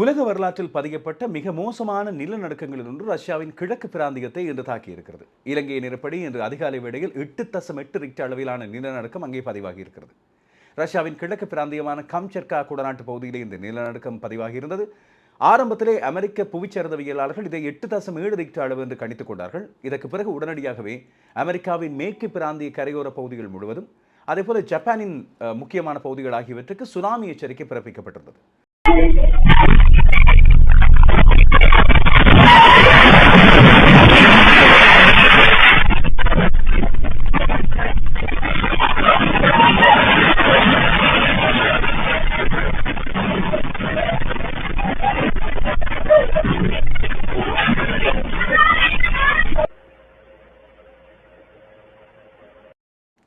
உலக வரலாற்றில் பதியப்பட்ட மிக மோசமான நிலநடுக்கங்களில் ஒன்று ரஷ்யாவின் கிழக்கு பிராந்தியத்தை இன்று தாக்கியிருக்கிறது. இலங்கை நிறப்படி இன்று அதிகாலை வேளையில் எட்டு தசம் எட்டு ரிக்டர் அளவிலான நிலநடுக்கம் அங்கே பதிவாகி இருக்கிறது ரஷ்யாவின் கிழக்கு பிராந்தியமான கம்சர்கா குடநாட்டு பகுதியிலே இந்த நிலநடுக்கம் பதிவாகி இருந்தது ஆரம்பத்திலே அமெரிக்க புவிச்சரிதவியலாளர்கள் இதை எட்டு தசம் ஏழு ரிக்டர் அளவு என்று கணித்துக் கொண்டார்கள். இதற்கு பிறகு உடனடியாகவே அமெரிக்காவின் மேற்கு பிராந்திய கரையோர பகுதிகள் முழுவதும் அதேபோல ஜப்பானின் முக்கியமான பகுதிகள் ஆகியவற்றுக்கு சுனாமி எச்சரிக்கை பிறப்பிக்கப்பட்டிருந்தது.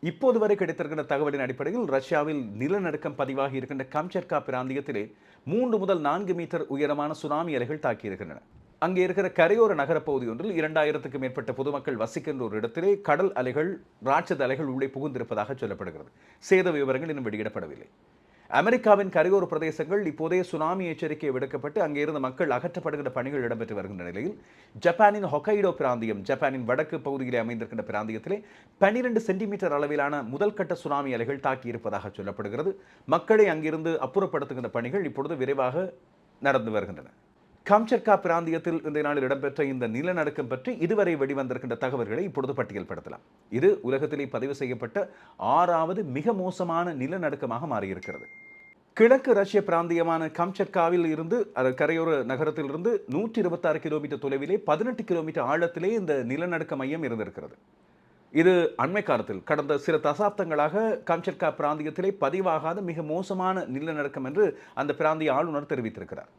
இப்போது வரை கிடைத்திருக்கின்ற தகவலின் அடிப்படையில் ரஷ்யாவில் நிலநடுக்கம் பதிவாகி இருக்கின்ற கம்சர்கா பிராந்தியத்திலே மூன்று முதல் நான்கு மீட்டர் உயரமான சுனாமி அலைகள் தாக்கியிருக்கின்றன. அங்கே இருக்கிற கரையோர நகரப்பகுதி ஒன்றில் இரண்டாயிரத்துக்கும் மேற்பட்ட பொதுமக்கள் வசிக்கின்ற ஒரு இடத்திலே கடல் அலைகள் ராட்சத அலைகள் உள்ளே புகுந்திருப்பதாக சொல்லப்படுகிறது. சேத விவரங்கள் இன்னும் வெளியிடப்படவில்லை. அமெரிக்காவின் கரையோர பிரதேசங்கள் இப்போதைய சுனாமி எச்சரிக்கை விடுக்கப்பட்டு அங்கே இருந்த மக்கள் அகற்றப்படுகின்ற பணிகள் இடம்பெற்று வருகின்ற நிலையில் ஜப்பானின் ஹொக்கைடோ பிராந்தியம் ஜப்பானின் வடக்கு பகுதியிலே அமைந்திருக்கின்ற பிராந்தியத்திலே பன்னிரண்டு சென்டிமீட்டர் அளவிலான முதல் கட்ட சுனாமி அலைகள் தாக்கியிருப்பதாக சொல்லப்படுகிறது. மக்களை அங்கிருந்து அப்புறப்படுத்துகின்ற பணிகள் இப்பொழுது விரைவாக நடந்து வருகின்றன. காம்சர்கா பிராந்தியத்தில் இந்த நாளில் இடம்பெற்ற இந்த நிலநடுக்கம் பற்றி இதுவரை வெளிவந்திருக்கின்ற தகவல்களை இப்பொழுது பட்டியல்படுத்தலாம். இது உலகத்திலே பதிவு செய்யப்பட்ட ஆறாவது மிக மோசமான நிலநடுக்கமாக மாறியிருக்கிறது. கிழக்கு ரஷ்ய பிராந்தியமான காம்சட்காவில் இருந்து அது கரையோர நகரத்திலிருந்து நூற்றி இருபத்தாறு கிலோமீட்டர் தொலைவிலே பதினெட்டு கிலோமீட்டர் ஆழத்திலே இந்த நிலநடுக்க மையம் இருந்திருக்கிறது. இது அண்மை காலத்தில் கடந்த சில தசாப்தங்களாக காம்சட்கா பிராந்தியத்திலே பதிவாகாத மிக மோசமான நிலநடுக்கம் என்று அந்த பிராந்திய ஆளுநர் தெரிவித்திருக்கிறார்.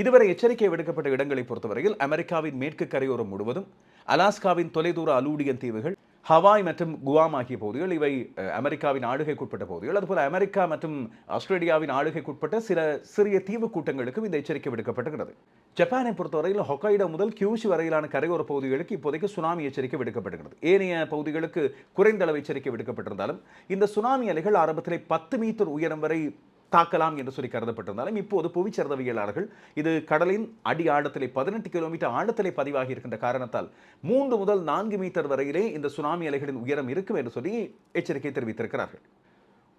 இதுவரை எச்சரிக்கை விடுக்கப்பட்ட இடங்களை பொறுத்தவரையில் அமெரிக்காவின் மேற்கு கரையோரம் முழுவதும் அலாஸ்காவின் தொலைதூர அலூடியன் தீவுகள் ஹவாய் மற்றும் குவாம் ஆகிய பகுதிகள் இவை அமெரிக்காவின் ஆளுகைக்குட்பட்ட பகுதிகள். அதுபோல் அமெரிக்கா மற்றும் ஆஸ்திரேலியாவின் ஆளுகைக்குட்பட்ட சில சிறிய தீவு கூட்டங்களுக்கும் இந்த எச்சரிக்கை விடுக்கப்பட்டுகிறது ஜப்பானை பொறுத்தவரையில் ஹொக்கைடோ முதல் கியூஷி வரையிலான கரையோர பகுதிகளுக்கு இப்போதைக்கு சுனாமி எச்சரிக்கை விடுக்கப்படுகிறது ஏனைய பகுதிகளுக்கு குறைந்த அளவு எச்சரிக்கை விடுக்கப்பட்டிருந்தாலும் இந்த சுனாமி அலைகள் ஆரம்பத்திலே பத்து மீட்டர் உயரம் வரை தாக்கலாம் என்று சொல்லி கருதப்பட்டிருந்தாலும் இப்போது புவிச்சரிதவியலாளர்கள் இது கடலின் அடி ஆழத்திலே பதினெட்டு கிலோமீட்டர் ஆழத்திலே பதிவாகி இருக்கின்ற காரணத்தால் மூன்று முதல் நான்கு மீட்டர் வரையிலே இந்த சுனாமி அலைகளின் உயரம் இருக்கும் என்று சொல்லி எச்சரிக்கை தெரிவித்திருக்கிறார்கள்.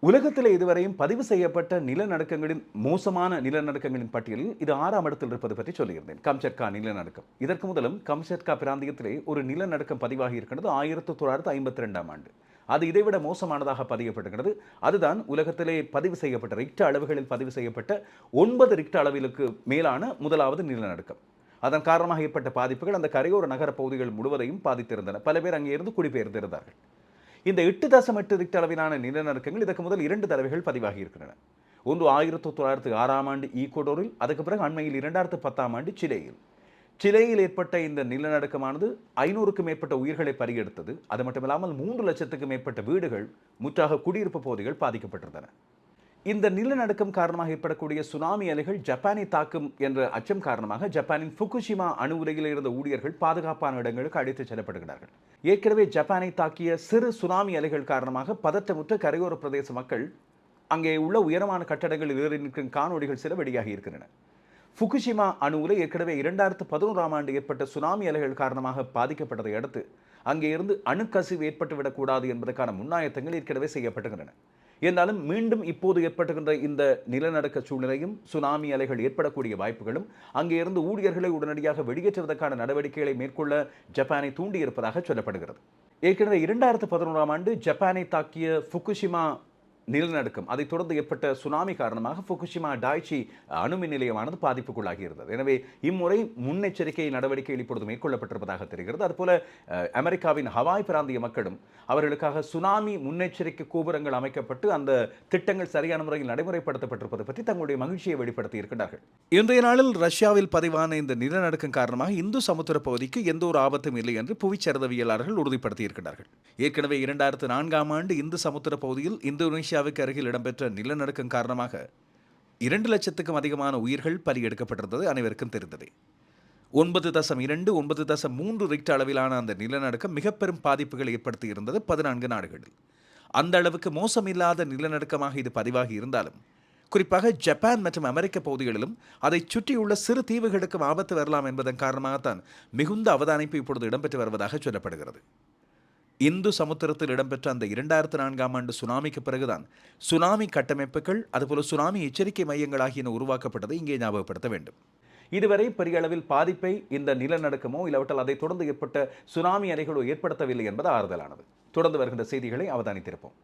உலகத்திலே இதுவரையும் பதிவு செய்யப்பட்ட நிலநடுக்கங்களின் மோசமான நிலநடுக்கங்களின் பட்டியலில் இது ஆறாம் இடத்தில் இருப்பது பற்றி சொல்லியிருந்தேன். கம்சட்கா நிலநடுக்கம். இதற்கு முதலும் கம்சட்கா பிராந்தியத்திலே ஒரு நிலநடுக்கம் பதிவாகி இருக்கின்றது ஆயிரத்தி தொள்ளாயிரத்தி ஐம்பத்தி ரெண்டாம் ஆண்டு. அது இதைவிட மோசமானதாக பதியப்பட்டிருக்கிறது. அதுதான் உலகத்திலே பதிவு செய்யப்பட்ட ரிக்ட அளவுகளில் பதிவு செய்யப்பட்ட ஒன்பது ரிக்ட அளவிலுக்கு மேலான முதலாவது நிலநடுக்கம். அதன் காரணமாக ஏற்பட்ட பாதிப்புகள் அந்த கரையோர நகர பகுதிகள் முழுவதையும் பாதித்திருந்தன. பல பேர் அங்கே இருந்து குடிபெயர்ந்திருந்தார்கள். இந்த எட்டு தசம் எட்டு ரிக்ட அளவிலான நிலநடுக்கங்கள் இதற்கு முதல் இரண்டு தடவைகள் பதிவாகி இருக்கின்றன ஒன்று ஆயிரத்தி தொள்ளாயிரத்தி ஆறாம் ஆண்டு ஈக்குவடோரில் அதுக்கு பிறகு அண்மையில் இரண்டாயிரத்து பத்தாம் ஆண்டு சிலேயில். சிலையில் ஏற்பட்ட இந்த நிலநடுக்கமானது ஐநூறுக்கும் மேற்பட்ட உயிர்களை பறியெடுத்தது அது மட்டுமில்லாமல் மூன்று லட்சத்துக்கும் மேற்பட்ட வீடுகள் முற்றாக குடியிருப்பு பகுதிகள் பாதிக்கப்பட்டிருந்தன. இந்த நிலநடுக்கம் காரணமாக ஏற்படக்கூடிய சுனாமி அலைகள் ஜப்பானை தாக்கும் என்ற அச்சம் காரணமாக ஜப்பானின் ஃபுகுஷிமா அணு உலையில் இருந்த ஊழியர்கள் பாதுகாப்பான இடங்களுக்கு அழைத்துச் செல்லப்படுகிறார்கள். ஏற்கனவே ஜப்பானை தாக்கிய சிறு சுனாமி அலைகள் காரணமாக பதற்றமுற்ற கரையோர பிரதேச மக்கள் அங்கே உள்ள உயரமான கட்டடங்களில் ஏறி நிற்கும் காணொளிகள் சில வெளியாகி இருக்கின்றன. ஃபுகுஷிமா அணு ஏற்கனவே இரண்டாயிரத்து பதினோராம் ஆண்டு ஏற்பட்ட சுனாமி அலைகள் காரணமாக பாதிக்கப்பட்டதை அடுத்து அங்கே இருந்து அணுக்கசிவு ஏற்பட்டுவிடக்கூடாது என்பதற்கான முன்னாயத்தங்கள் ஏற்கனவே செய்யப்பட்டுகின்றன என்றாலும் மீண்டும் இப்போது ஏற்பட்டுகின்ற இந்த நிலநடுக்க சூழ்நிலையும் சுனாமி அலைகள் ஏற்படக்கூடிய வாய்ப்புகளும் அங்கே இருந்து ஊழியர்களை உடனடியாக வெளியேற்றுவதற்கான நடவடிக்கைகளை மேற்கொள்ள ஜப்பானை தூண்டியிருப்பதாக சொல்லப்படுகிறது. ஏற்கனவே இரண்டாயிரத்து பதினோராம் ஆண்டு ஜப்பானை தாக்கிய ஃபுகுஷிமா நிலநடுக்கம் அதைத் தொடர்ந்து ஏற்பட்ட சுனாமி காரணமாக ஃபுகுஷிமா டாய்ச்சி அணுமின் நிலையமானது பாதிப்புக்குள்ளாகி இருந்தது எனவே இம்முறை முன்னெச்சரிக்கை நடவடிக்கைகள் இப்பொழுது மேற்கொள்ளப்பட்டிருப்பதாக தெரிகிறது. அதுபோல அமெரிக்காவின் ஹவாய் பிராந்திய மக்களும் அவர்களுக்காக சுனாமி முன்னெச்சரிக்கை கோபுரங்கள் அமைக்கப்பட்டு அந்த திட்டங்கள் சரியான முறையில் நடைமுறைப்படுத்தப்பட்டிருப்பது பற்றி தங்களுடைய மகிழ்ச்சியை வெளிப்படுத்தி இருக்கின்றார்கள் இன்றைய நாளில் ரஷ்யாவில் பதிவான இந்த நிலநடுக்கம் காரணமாக இந்து சமுத்திர பகுதிக்கு எந்த ஒரு ஆபத்தும் இல்லை என்று புவிச்சரிதவியலாளர்கள் உறுதிப்படுத்தியிருக்கிறார்கள். ஏற்கனவே இரண்டாயிரத்து நான்காம் ஆண்டு இந்து சமுத்திர பகுதியில் மலேசியாவுக்கு அருகில் இடம்பெற்ற நிலநடுக்கம் காரணமாக இரண்டு லட்சத்துக்கும் அதிகமான உயிர்கள் பலி எடுக்கப்பட்டிருந்தது அனைவருக்கும் தெரிந்தது. ஒன்பது தசம் இரண்டு ஒன்பது தசம் மூன்று ரிக்ட் அளவிலான அந்த நிலநடுக்கம் மிக பெரும் பாதிப்புகளை ஏற்படுத்தி இருந்தது பதினான்கு நாடுகளில். அந்த அளவுக்கு மோசமில்லாத நிலநடுக்கமாக இது பதிவாகி இருந்தாலும் குறிப்பாக ஜப்பான் மற்றும் அமெரிக்க பகுதிகளிலும் அதை சுற்றியுள்ள சிறு தீவுகளுக்கும் ஆபத்து வரலாம் என்பதன் காரணமாகத்தான் மிகுந்த அவதானிப்பு இப்பொழுது இடம்பெற்று வருவதாக சொல்லப்படுகிறது. இந்து சமுத்திரத்தில் இடம்பெற்ற அந்த இரண்டாயிரத்து நான்காம் ஆண்டு சுனாமிக்கு பிறகுதான் சுனாமி கட்டமைப்புகள் அதுபோல சுனாமி எச்சரிக்கை மையங்கள் ஆகியன உருவாக்கப்பட்டதை இங்கே ஞாபகப்படுத்த வேண்டும். இதுவரை பெரிய அளவில் பாதிப்பை இந்த நிலநடுக்கமோ இல்லாவிட்டால் அதை தொடர்ந்து ஏற்பட்ட சுனாமி அலைகளோ ஏற்படுத்தவில்லை என்பது ஆறுதலானது. தொடர்ந்து வருகின்ற செய்திகளை அவதானித்திருப்போம்.